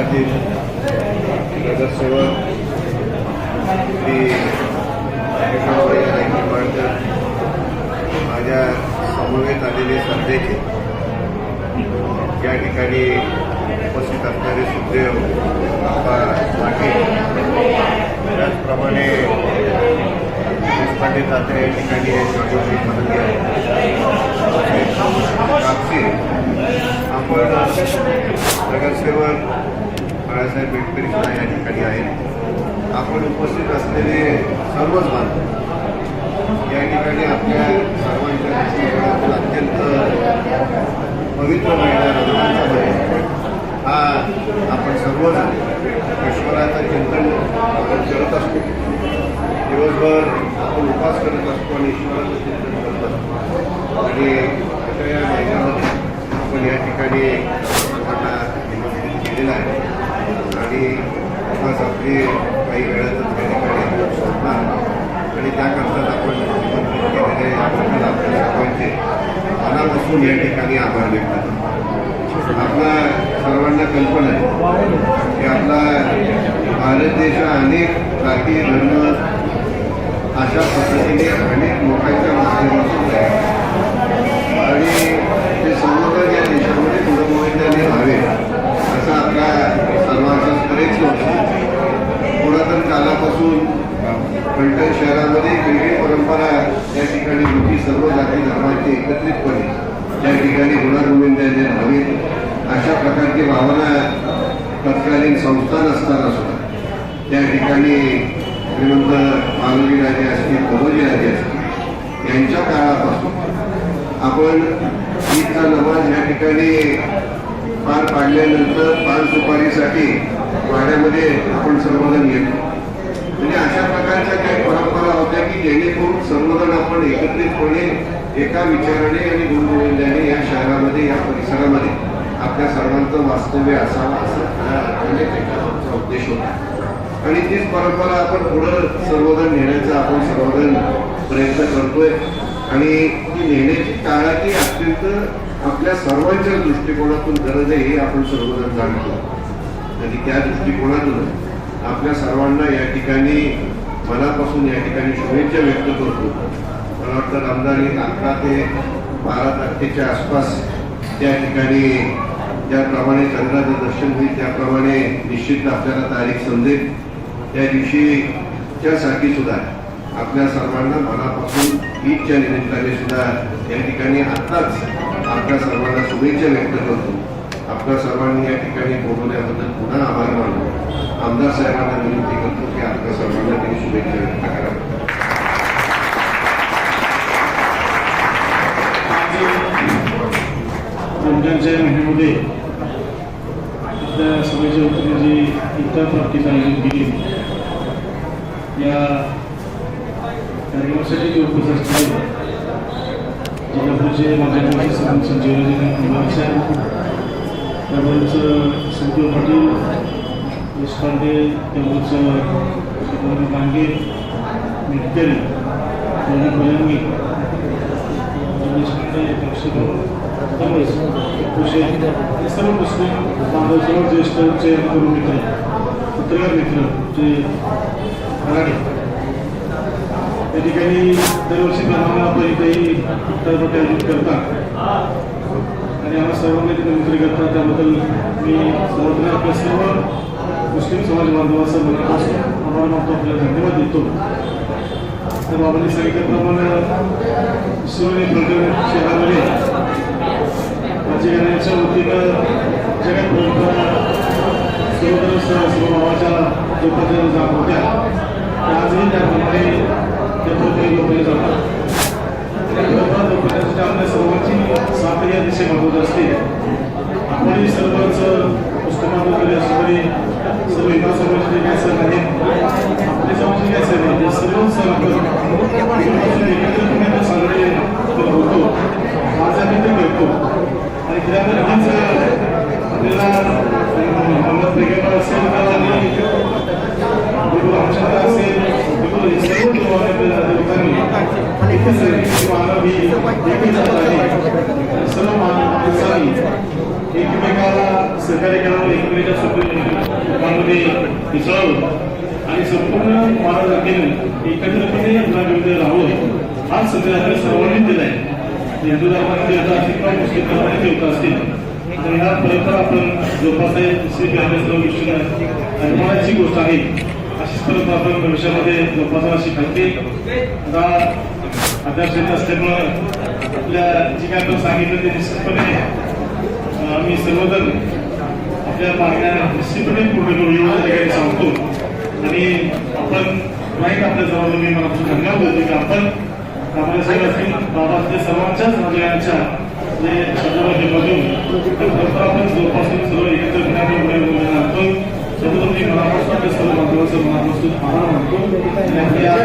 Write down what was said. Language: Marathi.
या भागातील नगरसेवक श्री निंबाळकर माझ्या समवेत आलेले संदेचे या ठिकाणी उपस्थित असणारे सुखदेव बाबा पाटील त्याचप्रमाणे देशपांडे तात्रे या ठिकाणी मदत कापसे आपण नगरसेवक बाळासाहेब बेटकरी सुद्धा या ठिकाणी आहेत. आपण उपस्थित असलेले सर्वच बांधव या ठिकाणी आपल्या सर्वांच्या अत्यंत पवित्र महिना रमजानचा महिना हा आपण सर्वजण ईश्वराचं चिंतन आपण करत असतो. दिवसभर आपण उपास करत असतो आणि ईश्वराचं चिंतन करत असतो. आणि अशा या महिन्यामध्ये आपण या ठिकाणी सर्वांना निमंत्रित केलेलं आहे आणि आज आपली काही वेळातच त्या ठिकाणी सोडणार आणि त्याकरता आपण निमंत्रित केलेले याबद्दल आपल्या सर्वांचे मनापासून या ठिकाणी आभार व्यक्त आपला सर्वांना कल्पना आहे की आपला भारत देश हा अनेक जाती धर्म अशा पद्धतीने अनेक लोकांच्या माध्यमातून आहे. आणि ते संवर्धन या देशामध्ये पुढं मोहित्याने व्हावे असं आपल्या सर्वांचा बरेच लोक पुरातन कालापासून फलटण शहरामध्ये वेगळी परंपरा या ठिकाणी होती सर्व जाती धर्मांची एकत्रितपणे त्या ठिकाणी गुणागोविंदाने हवेत अशा प्रकारची भावना तत्कालीन संस्थान असताना सुद्धा. त्या ठिकाणी श्रीमंत मानवी राजे असतील कमोजी राजे असतील यांच्या काळापासून आपण ईदचा नमाज या ठिकाणी पार पाडल्यानंतर पान सुपारीसाठी वाड्यामध्ये आपण सर्वजण येतो. म्हणजे अशा प्रकारच्या काही परंपरा होत्या की जेणेकरून सर्वजण आपण एकत्रितपणे एका विचाराने आणि गुणगोविंदाने या शहरामध्ये या परिसरामध्ये आपल्या सर्वांचं वास्तव्य असावं असं अर्थाने आमचा उद्देश होता. आणि तीच परंपरा आपण पुढं सर्वजण नेण्याचा आपण सर्वजण प्रयत्न करतोय. आणि ती नेण्याची काळाची अत्यंत आपल्या सर्वांच्या दृष्टिकोनातून गरज आहे हे आपण सर्वजण जाणतो. आणि त्या दृष्टिकोनातून आपल्या सर्वांना या ठिकाणी मनापासून या ठिकाणी शुभेच्छा व्यक्त करतो. मला वाटतं अकरा ते बारा तारखेच्या आसपास त्या ठिकाणी ज्याप्रमाणे चंद्राचं दर्शन होईल त्याप्रमाणे निश्चित आपल्याला तारीख समजेल. त्या दिवशीच्यासाठी सुद्धा आपल्या सर्वांना मनापासून ईदच्या निमित्ताने सुद्धा या ठिकाणी आत्ताच आपल्या सर्वांना शुभेच्छा व्यक्त करतो. आपल्या सर्वांनी या ठिकाणी बोलवल्याबद्दल पुन्हा आभार मानतो. आमदार साहेबांना विनंती करतो. रमजानच्या महिन्यामध्ये आपल्या सभेच्या वतीने जी इतर प्राप्तीचं आयोजन केली. या कार्यक्रमासाठी ते उपस्थित असलेले जिल्हा परिषद माझ्या संजीवनी साहेब. त्याबरोबरच संजीव पाटील देशपांडे त्यामुळेच त्याबरोबरच मांगे मिटकरी दोन्ही कोलंबी देशपांडे लक्षपूर त्यामुळेच कृषी हे सर्व मुस्लिम बांधव सर्व ज्येष्ठचे गुरु मित्र पत्रकार मित्र जे मराठी त्या ठिकाणी दरवर्षी प्रमाणे आपण इथेही आयोजित करतात आणि आम्हाला सर्वांना तिथे मित्र करतात त्याबद्दल मी सर्वत्र आपल्या सर्व मुस्लिम समाज बांधवांचा मनापासून आम्हाला मानतो आपल्याला धन्यवाद देतो तर बाबांनी सांगितल्याप्रमाणे शिवने प्रकरण शहरामध्ये राज्यघराण्याच्या वतीनं जगत परंपरा सर्वत्र सर्वभावाच्या जोपासल्या जात होत्या त्या आजही त्याप्रमाणे त्या प्रक्रिये जातात. आपल्या सर्वांची साथ या दिशे मागवत असते आपणही सर्वच पुस्तकात वगैरे असं तरी सर्व हिंदू समाजाचे काय सण आहेत आपले समाजाचे काय सण आहेत हे सर्व सण आपण एकत्रितपणे साजरे करत होतो माझा मित्र करतो आणि त्यामध्ये हेच आपल्याला मोहम्मद पेगंबर असेल तर आणि बिलकुल अक्षता असेल बिलकुल हे सर्व देवा- देवतांनी एकच आहे की मानव ही एकच जात आहे सर्व मानव माणसांनी एकमेकाला सहकार्य करावं एकमेकांच्या सुखामध्ये मिसळावं आणि संपूर्ण महाराज जातीनं एकत्रपणे आपल्याविरुद्ध राहावं हा संविधानाने सर्वांनी दिला आहे हिंदू धर्माने आता असतील किंवा मुस्लिम धर्माने देवता असतील तर ह्या परंपरा आपण जोपासायची श्री ज्ञानेश्वर अभिमानाची गोष्ट आहे अशीच परंपरा आपण भविष्यामध्ये जोपासायला अशी खालते आता अध्यक्ष असल्यामुळं आपल्या जे काय आपण सांगितलं ते निश्चितपणे आम्ही सर्वजण आपल्या मागण्या निश्चितपणे पूर्ण करू एवढं ठिकाणी सांगतो. आणि आपण नाही आपल्या जबाबदारी मी मला धन्यवाद देतो की आपण आपल्या साहेब असतील सर्वांच्याच राजयांच्या जे शब्दावलीमधून परंपरा आपण जोपासून सर्व एकत्र घेण्याकडे आणतो सर्वप्रथम मी मनापासून आपल्या सर्व ग्रामस्थ आभार मानतो त्यांनी या